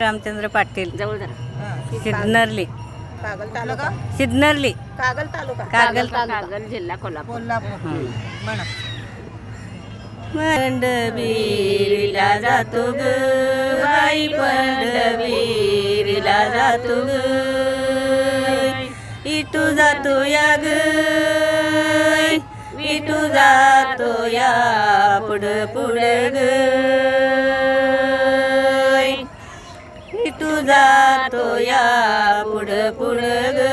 रामचंद्र पाटील. सिद्नरली कागल तालुका? सिद्नरली कागल तालुका. कागल कागल जिल्हा कोल्हापूर. पंढरवीरला जातो ग. बाई पंढरवीरला जातो ग. इटू जातो या ग. इटू जातो या पुढ पुढ ग. जातो या पुढ पुढ ग.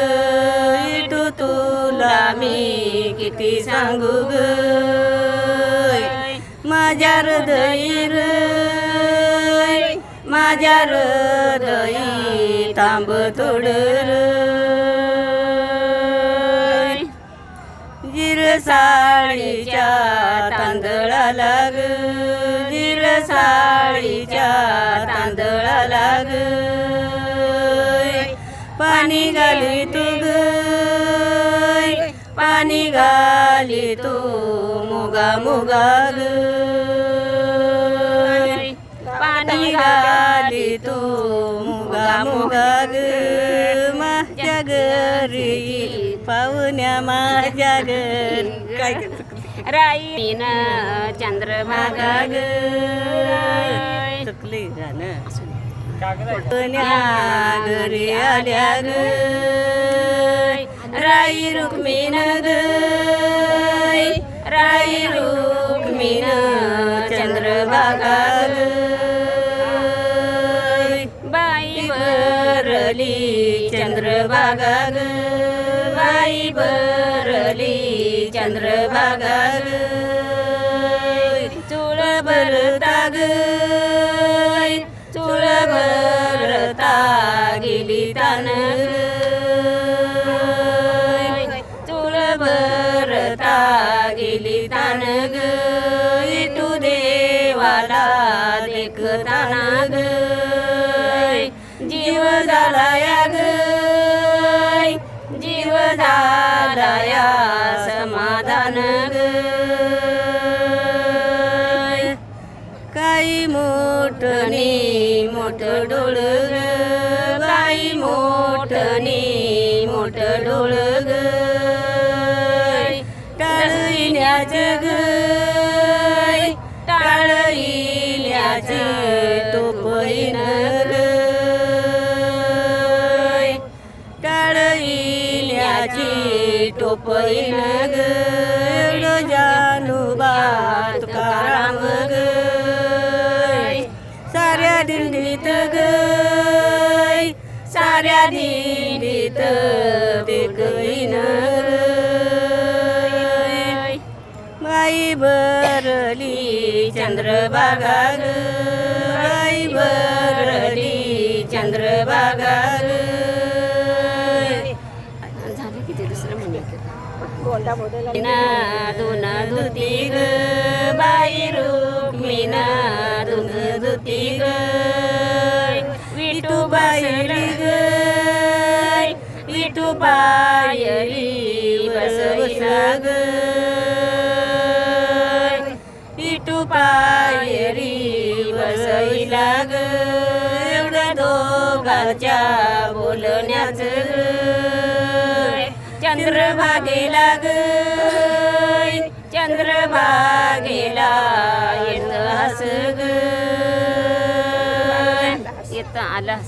इटू तुला मी किती सांगू ग. माझ्या हृदयी माझ्या हृदयी तांब तोड जिर साळीच्या तांदळाला ग जिर साळीच्या तांदळाला ग पाणी घाली तू पाणी घाली तू मुगा मुगा पाणी घाली तू मुगा मुगा ग. माझ्या घरी पाहुण्या माझ्या घरी. काय राईन चंद्रभागा चुकली गाणं. पाहुण्या आल्या राई रुक्मिण राई रुक्मिण चंद्रभागा ग बाई बरली चंद्रभागा ग. बाई बरली चंद्रभागा गेली तान चुळ भरता गेली तान ग तू देवाला देखताना ग जीव झाला या ग जीव झाला या समाधान ग काही मोठणी मोठ डोळ. मोठणी मोठ डोळ ग. टाळण्याचं ग टाळण्याचं टोपईन ग टाळण्याची ग एवढं जानू तुकाराम ग. साऱ्या दिंडीत ग. साऱ्या दिंडीत देखईन बाई भरली चंद्रभागा ग बाई भरली चंद्रभागा ग झालं किती दुसरं म्हणलं गोंडा बोलायला मीना दोन धुती ग. बाई रुक्मिना दोन धुती ग. ग. विठू बायली बसविला ग विठू पायरी बसविला ग एवढं दोघाच्या बोलण्याचं चंद्रभागेला ग चंद्रभागेला येत हस ग येतं आलं